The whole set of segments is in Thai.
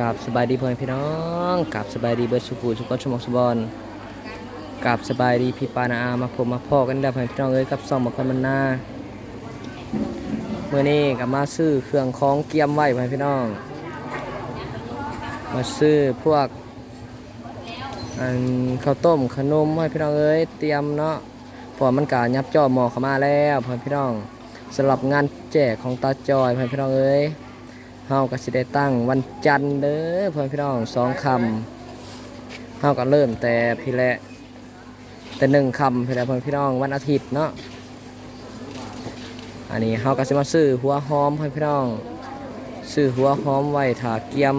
กับสบายดีเพื่อแม่พี่น้องกับสบายดีเบิร์ดสุขุสุขนสมองสบอนกับสบายดีพี่ปานาอามาผมมาพ่อกันได้อพ่อแม่พี่น้องเอ้ยกับซองมาคนมันนาเมื่อนี้กับมาซื้อเครื่องของเกียมไว้พ่อแม่พี่น้อง มาซื้อพวกอันข้าวต้มขนมให้พี่น้องเอ้ยเตรียมเนาะพอมันกายับจ่อหมอเข้ามาแล้วเพื่อแม่พี่น้องสำหรับงานแจกของตาจอยเพื่อแม่พี่น้องเอ้ย เฮาก็สิได้ตั้งวันจันทร์เด้อพ่อพี่น้องสองคำเฮาก็เริ่มแต่พี่แหละแต่หนึ่งคำพี่แหละพ่อพี่น้องวันอาทิตย์เนาะอันนี้เฮาก็สิมาซื้อหัวหอมพ่อพี่น้องซื้อหัวหอมไว้ถาเกียม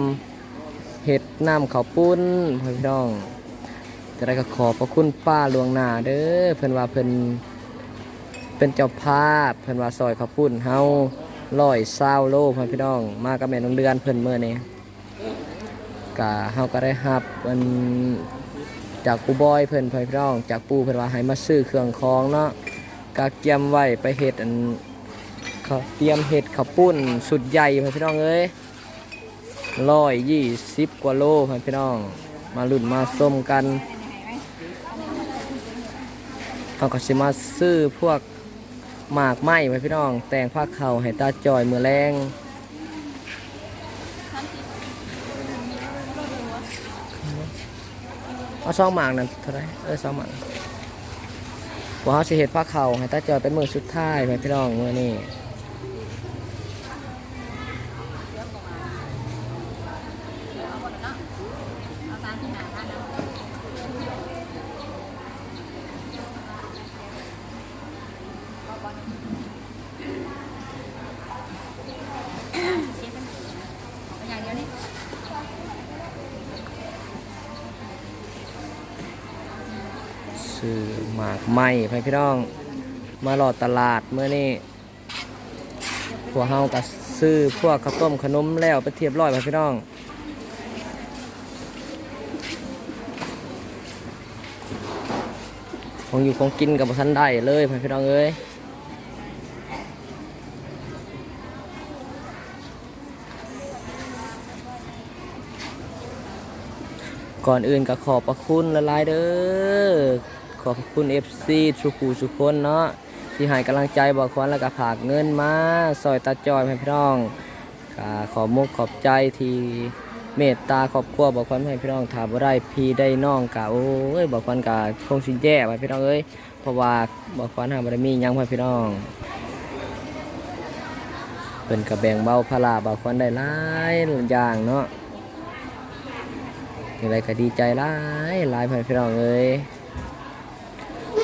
เห็ดน้ำข้าวปุ้นพ่อพี่น้องจะได้ก็ขอบพระคุณป้าหลวงหน้าเด้อเพิ่นว่าเพิ่นเป็นเจ้าภาพเพิ่นว่าซอยข้าวปุ้นเฮา ร้อยซาวโลพ่อพี่น้อง มากับแม่น้องเดือนเพิ่นเมื่อนี้กะเฮาก็ได้รับมันจากปูบอยเพิ่นพ่อพี่น้อง จากปูเพิ่นว่าให้มาซื้อเครื่องของเนาะกะเกียมไว้ไปเฮ็ดอันเขาเตรียมเฮ็ดข้าวปุ้นสุดใหญ่พ่อพี่น้องเอ้ยร้อยยี่สิบกว่าโลพ่อพี่น้อง มาลุ้นมาส้มกันเขาก็สิมาซื้อพวก หมากไหมไว้พี่น้อง แต่งผ้าเข่าให้ตาจอยมือแรงเอาซองหมากนั่นเท่าไรเออซองหมากว่าเขาสิเห็ดผ้าเข่าให้ตาจอยเป็นมือสุดท้ายไว้พี่น้องมือนี่ ซื้อหมากไหม้ไปพี่น้อง มาหลอดตลาดเมื่อนี่พวกเฮาก็ซื้อพวกข้าวต้มขนมแล้วไปเทียบร้อยไปพี่น้องของอยู่ของกินกับทันได้เลยพี่น้องเอ้ยก่อนอื่นก็ขอบพระคุณละลายเด้อ ขอบคุณ FC ทุกผู้ทุกคนเนาะที่ให้กำลังใจบอกควันแล้วก็ผากเงินมาซอยตาจอยให้พี่น้องก็ขอมุกขอบใจที่เมตตาครอบครัวบอกควันให้พี่น้องถามว่าได้พี่ได้น้องกะโอ้ยบอกควันกะคงสินแย่ไปพี่น้องเอ้ยเพราะว่าบอกควันหาบ่ได้มียังให้พี่น้องเป็นกระแบงเบาภาบอกควันได้หลายอย่างเนาะอย่างไรก็ดีใจหลายหลายพี่น้องเอ้ย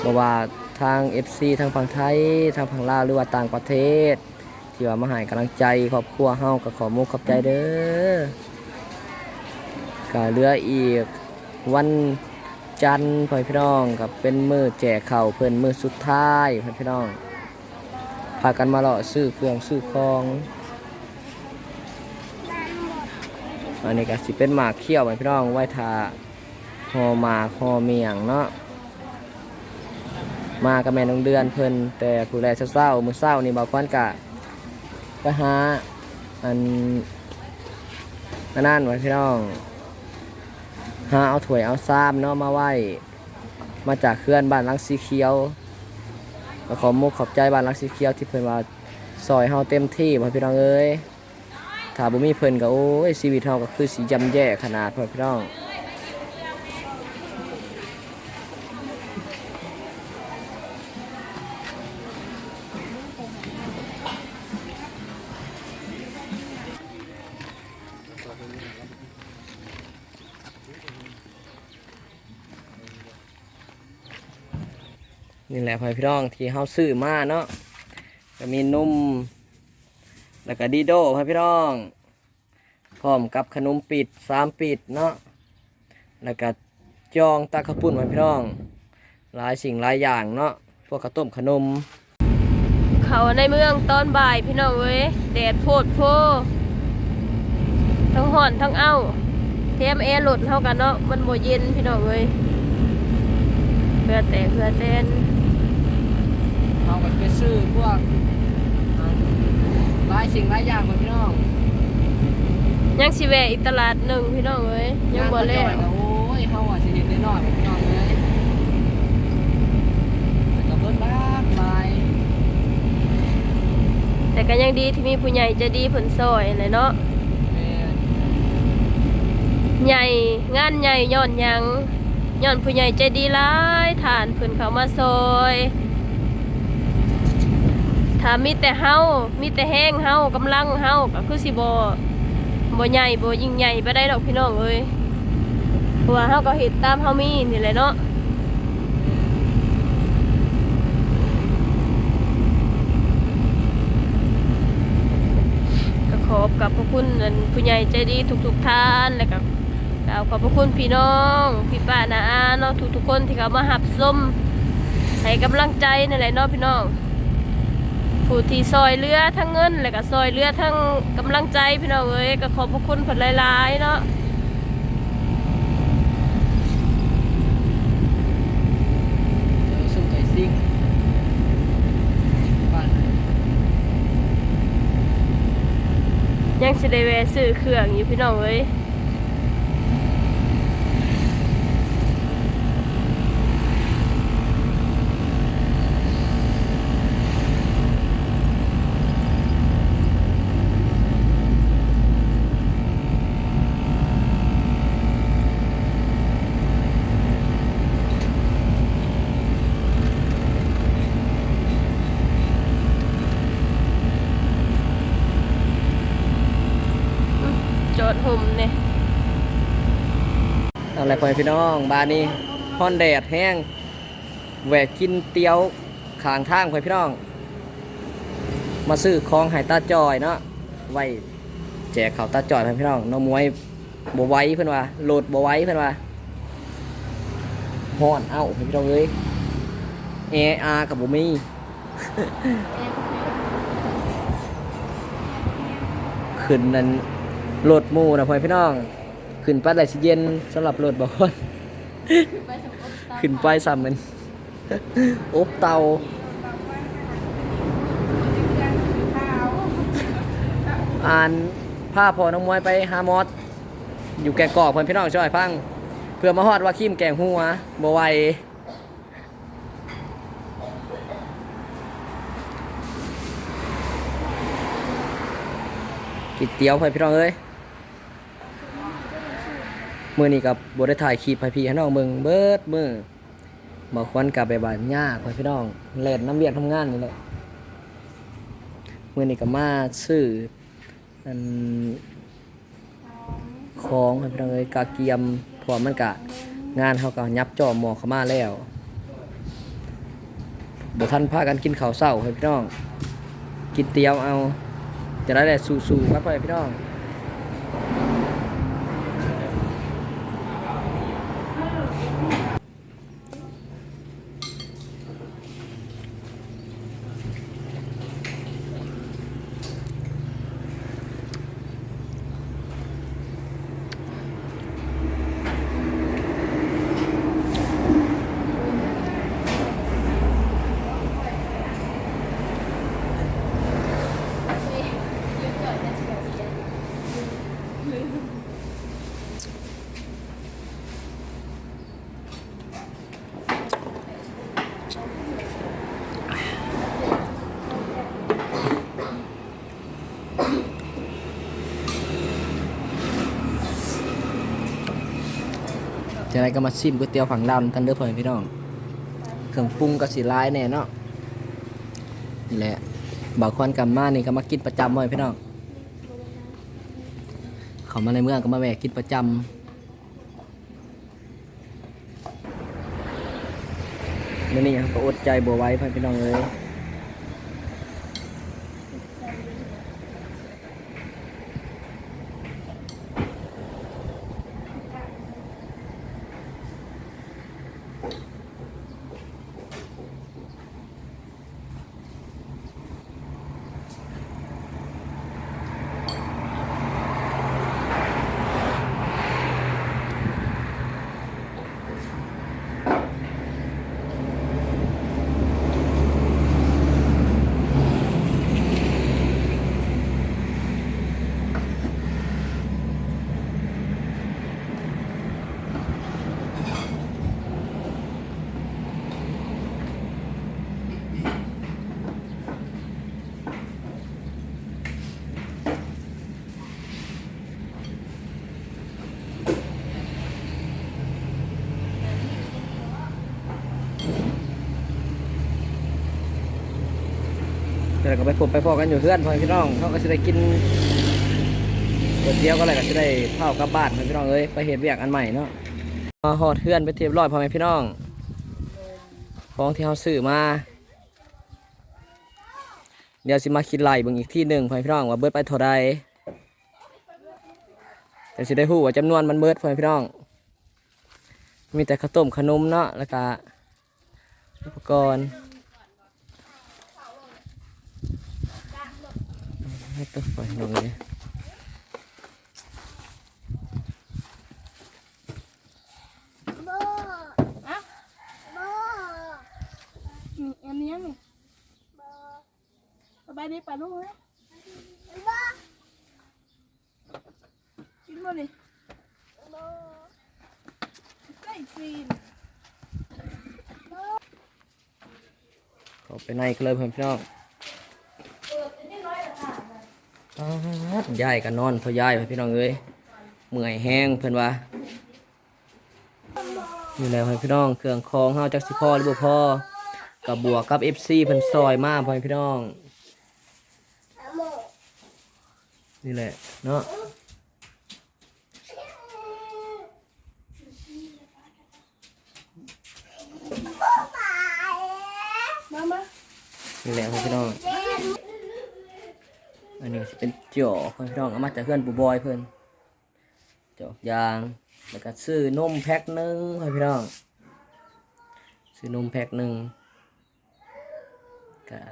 บ่ว่าทาง FC ทางฝั่งไทย ทางฝั่งลาวหรือว่าต่างประเทศ ที่ว่ามาให้กำลังใจครอบครัวเฮาก็ขอมุกขอบใจเด้อก็เหลืออีกวันจันทร์พ่อพี่น้องกับเป็นมือแจกเข้าเพิ่นมือสุดท้ายพ่อพี่น้องพากันมาเลาะซื้อเครื่องซื้อของอันนี้ก็สิเป็นหมากเขี้ยวไว้พี่น้องไว้ทาหอหมากหอเมียงเนาะ มากับแม่น้องเดือนเพิ่นแต่ผู้แลเศร้าๆมื้อเศร้านี่บอกควันกะไปหาอันอันนั่นไว้พี่น้องหาเอาถ้วยเอาซ้ำเนาะมาไหว้มาจากเคลื่อนบ้านลังสีเขียวก็ขอมุกขอบใจบ้านลังสีเขียวที่เพิ่นว่าซอยเฮาเต็มที่พ่อพี่น้องเอ้ยถ้าบ่มีเพิ่นก็โอ้ยชีวิตเฮาก็คือสิย่ำแย่ขนาดพ่อพี่น้อง แหละพ่อพี่น้องที่เฮาซื้อมาเนาะก็มีนมแล้วก็ดีโดพ่อพี่น้องพร้อมกับขนมปิดสามปิดเนาะแล้วก็จองตาขปุ้นไว้พี่น้อง หลายสิ่งหลายอย่างเนาะพวกข้าวต้มขนม เขาในเมืองตอนบ่ายพี่น้องเว้ยแดดโพดโพทั้งห่อนทั้งเอ้าเทมแอหลดเท่ากันเนาะมันโมเย็นพี่น้องเว้ยเพื่อแต่เพื่อเต้น เอาไปไปซื้อพวกหลายสิ่งหลายอย่างพี่น้องยังสิแวะอีกตลาดหนึ่งพี่น้องเอ้ยยังบ่แล้วโอ้ยเฮาอะสิเฮ็ดได้น้อยพี่น้องเอ้ยแต่ก็เบิดบ้ากหลายแต่ก็ยังดีที่มีผู้ใหญ่ใจะดีผลซอยเลยเนาะใหญ่งานใหญ่ย้อนยังย้อนผู้ใหญ่ใจดีร้ายฐานเพิ่นเขามาซอย ถ้ามีแต่เฮามีแต่แห้งเฮากำลังเฮาก็คือสิบ่บ่ใหญ่บ่ยิ่งใหญ่ไปได้ดอกพี่น้องเอ้ยเพราะว่าเฮาก็เฮ็ดตามเฮามีนี่แหละเนาะก็ขอบกับพระคุณผู้ใหญ่ใจดีทุกๆท่านแล้วก็กล่าวขอบพระคุณพี่น้องพี่ป้านาอาเนาะทุกๆคนที่เขามาหับส้มให้กำลังใจนี่แหละเนาะพี่น้อง ผู้ที่ซอยเรือทั้งเงิน แล้วก็ซอยเรือทั้งกำลังใจพี่น้องเอ้ยก็ขอบพระคุณผลหลายๆเนาะเออสุ่มไก่ซิ่งบ้านยังสิได้แวะซื้อเครื่องอยู่พี่น้องเอ้ยอื้อจอดห่มเนี่ย เอาอะไร พ่อพี่น้องบ้านนี้ฮ้อนแดดแห้งแหวกกินเตี๋ยวขางทางพ่อพี่น้อง มาซื้อของให้ตาจอยเนาะไว้แจกเขาวตาจอยพ่อพี่น้องน้องมวยบ่ไว้เพิ่อนว่าโหลดบ่ไว้เพิ่อนว่าฮ้อนเอ้าพ่อพี่น้องเอ้ยแออากับบ่มีขึ้นนั้นรถหมู่นะพ่อพี่น้อง ขึ้นไปไหลสิเย็นสำหรับรถบ่คนขึ้นไปซ้ำมันอบเตาอ่านผ้าพอน้องมวยไปหาหมอดอยู่แก่กอกเพื่อนพี่น้องช่วยฟัง เพื่อมาฮอดว่าคิมแกงหัวบ่ไหวกินเตี๋ยวเพื่อนพี่น้องเอ้ย มือนี้กับบได้ถ่ายคลิปให้พี่ให้น้องเบิ่งเบิดมือมาควันกลับไปบ้านยาเพื่อนพี่น้องเล่นน้ำเบียกทำงานนี่แหละมือนี้กับมาซื้ออันของให้พี่น้องเอ้ยกาเกียมเพอมันกะงานเขาก็ยับจอหมอข้ามาแล้วบ่ทันพากันกินข้าวเช้าให้พี่น้อง กินเตี๋ยวเอา จะได้แต่สู้ๆครับพ่อแม่พี่น้อง จะได้ก็มาชิมก๋วยเตี๋ยวผังดำกันเด้อพ่อแม่พี่น้องเครื่องปรุงก็สิหลายแน่เนาะนี่แหละบางคนกำมานี่ก็มากินประจำพ่อแม่พี่น้องเขามาในเมืองก็มาแวะกินประจำมื่อนี้ก็อดใจบัวไว้พ่อพี่น้องเลย ก็ไปพบไปพอกันอยู่เพื่อนพ่อแม่พี่น้องเขาก็จะได้กินก๋วยเตี๋ยวก็อะไรก็จะได้เผากลับบ้านพ่อพี่น้องเอ้ยไปเห็ดเวียกอันใหม่เนาะมาหอดเพื่อนไปเทียบร้อยพ่อแม่พี่น้องของที่เขาซื้อมา เดี๋ยวสิมาคิดไล่บิ่งอีกที่หนึ่งพ่อพี่น้องว่าเบิดไปเท่าใดแต่สิได้ฮู้ว่าจำนวนมันเบิดพ่อแม่พี่น้อง มีแต่ข้าวต้มขนมเนาะแล้วก็อุปกรณ์ ให้ตัวไฟลงเลยนี่อันนี้นี่สบายดีป่ะลูกเอ้ยกินบ่นี่ใส่จีนเขาไปในกันเลยพ่อแม่พี่น้องป๊าด ยายก็นอนพอยายพ่อพี่น้องเอ้ยเมื่อยแห้งเพิ่นว่านี่แหละพ่อพี่น้องเครื่องคองเฮาจักสิพอหรือบ่พอกับบวกกับ FC เพิ่นซอยมาพ่อพี่น้อง นี่แหละเนาะมามานี่แหละพ่อพี่น้อง อันนี้เป็นจอกพ่อพี่น้องเอามาจากเพื่อนปูบอยเพิ่อนจอยางแล้วก็ซื้อนมแพ็คหนึ่งพ่อพี่น้องซื้อนมแพ็คหนึ่งกะ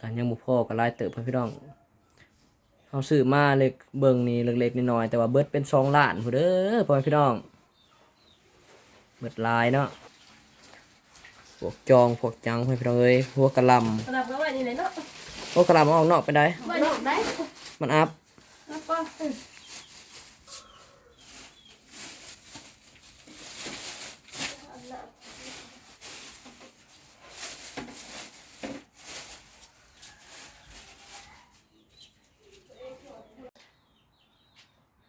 การยังบุพอก็หลายเติบพ่อพี่น้องเขาซื้อมาเล็กเบิ่งนี่เล็กๆน้อยๆแต่ว่าเบิดเป็นสองล้านพุ่นเด้อพ่อพี่น้องเบิดลายเนาะพวกจองพวกจังพ่อพี่น้องเอ้ยพวกกระหลสลับกันไว้นี่เลยเนาะำพวกกระหลำเอาออกนอกไปได้ไว้นี่ได้มันอัพแล้วก็เออ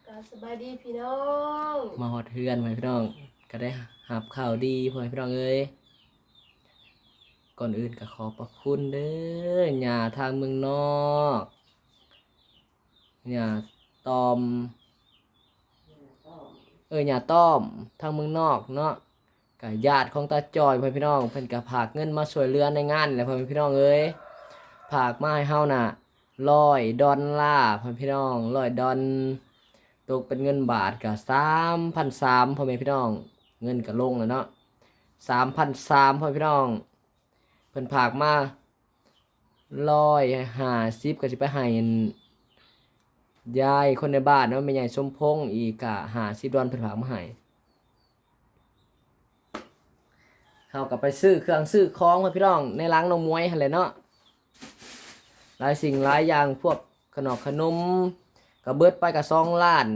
การสบายดีพี่น้อง มาหอดเทือนพ่อพี่น้อง ก็ได้หับข่าวดีพ่อพี่น้องเอ้ย ก่อนอื่นก็ขอประคุณเด้อหย่าทางเมืองนอกหย่าตอม เออหย่าต้อมทางเมืองนอกเนาะกับญาติของตาจอยพ่อพี่น้องเพิ่นก็ผากเงินมาช่วยเหลือในงานแหละพ่อพี่น้องเอ้ยผากมาให้เฮาน่ะร้อยดอลลาร์พ่อพี่น้องร้อยดอลตกเป็นเงินบาทก็สามพันสามพ่อแม่พี่น้อง เงินก็ลงแล้วเนาะสามพันสามพ่อพี่น้อง เพิ่นผากมาร้อยห้าสิบก็สิไปให้อั่นยายคนในบ้านเนาะแม่ใหญ่สมพงษ์อีกกะห้าสิบดอนเพิ่นผากมาให้เขาก็ไปซื้อเครื่องซื้อของพ่อพี่น้องในร้านน้องมวยหั่นแหละเนาะหลายสิ่งหลายอย่างพวกขนมขนมก็เบิดไปกับสองล้าน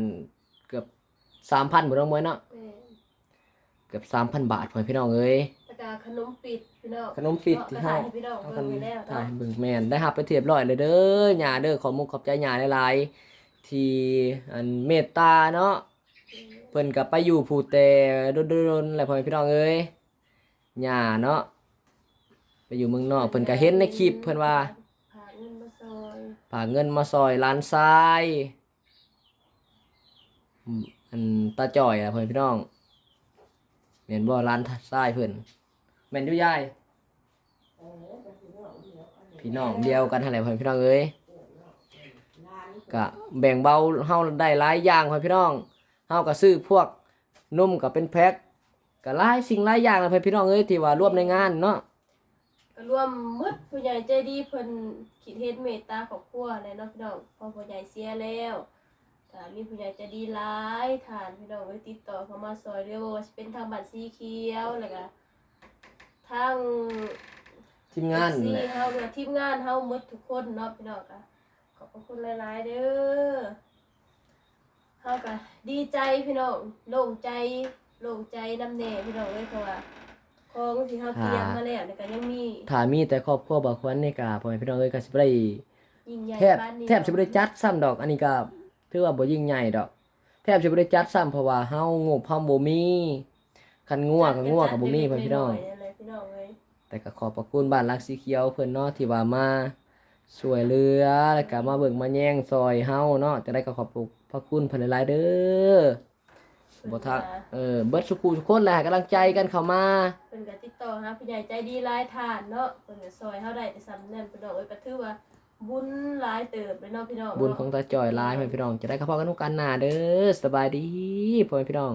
เกือบสามพันหมดแล้วมวยเนาะแม่เกือบสามพันบาทพ่อพี่น้องเอ้ยแล้วก็ ขนมปิดพี่น้องขนมปิดที่ที่เฮาให้พี่น้องเอาเบิ่กันงไปแล้วถ่ายเนาะให้เบิ่งแม่นได้หับไปเทียบร้อยเลยเด้อหย่าเด้อขอมุกขอบใจหย่าหลายๆที่อันเมตตาเนาะเพิ่นก็ไปอยู่ผู้แต่โดนๆแหละพ่อพี่น้องเอ้ยหย่าเนาะไปอยู่เมืองนอกเพิ่นก็เห็นในคลิปเพิ่นว่าพาเงินมาซอยฝากเงินมาซอยร้านทรายอืมอันตาจ่อยอะเพื่อนพี่น้องเห็นบ่ร้านทรายเพื่อน แมนอยู่ยายพี่น้องเดียวกันหั่นแหละเพื่อนพี่น้องเอ้ยกะแบ่งเบาเฮาได้หลายอย่างพ่อพี่น้องเฮาก็ซื้อพวกนุ่มกับเป็นแพ็คก็หลายสิ่งหลายอย่างนะเพื่อนพี่น้องเอ้ยที่ว่าร่วมในงานเนาะก็รวมหมดผู้ใหญ่ใจดีเพิ่นคิดเฮ็ดเมตตาครอบครัวแหละเนาะพี่น้องพอผู้ใหญ่เสียแล้วถ้ามีผู้ใหญ่ใจดีหลายฐานพี่น้องไว้ติดต่อเข้ามาซอยเด้อว่าเป็นทางบัตรสีเขียวแล้วก็ ทางทีมงานซีแหละ เฮาและทีมงานเฮาหมดทุกคนเนาะพี่น้องก็ขอบพระคุณหลายๆเด้อเฮาก็ดีใจพี่น้องโล่งใจโล่งใจนำแน่พี่น้องเอ้ยเพราะว่าของที่เฮาเตรียมมาแล้วนี่ก็ยังมีถ้ามีแต่ครอบครัวบ่ควรในกาพ่อแม่พี่น้องเอ้ยก็สิบ่ได้ยิ่งใหญ่แทบบ้านนี้แทบจะบ่ได้จัดซ้ำดอก อันนี้ก็ถือว่าบ่ยิ่งใหญ่ดอก แทบจะบ่ได้จัดซ้ำเพราะว่าเฮางบเฮาบ่มีคันงัวก็งัวก็บ่มีเพิ่นพี่น้อง จัดเล็กๆยๆะไรพี่ น้องเอ้ยแต่ก็ขอบพระคุณบ้านรักสีเขียวเพิ่นเนาะที่ว่ามาช่วยเหลือแล้วก็มาเบิ่งมาแย่งซอยเฮาเนาะจะได้ก็ขอบพระคุณเพิ่นหลายๆเด้อบ่ทักเออเบิดสุขุทุกคนแหละให้กำลังใจกันเข้ามาเพิ่นก็ติดต่อหาผู้ใหญ่ใจดีหลายทานเนาะเพิ่นก็ซอยเฮาได้แต่ซ้ำนั่นพี่น้องเอ้ยก็ถือว่าบุญหลายเติบเลยเนาะพี่น้องบุญของตาจ่อยหลายพ่อแม่พี่น้องจะได้เข้าพอกันทุกกันหน้าเด้อสบายดีพ่อแม่พี่น้อง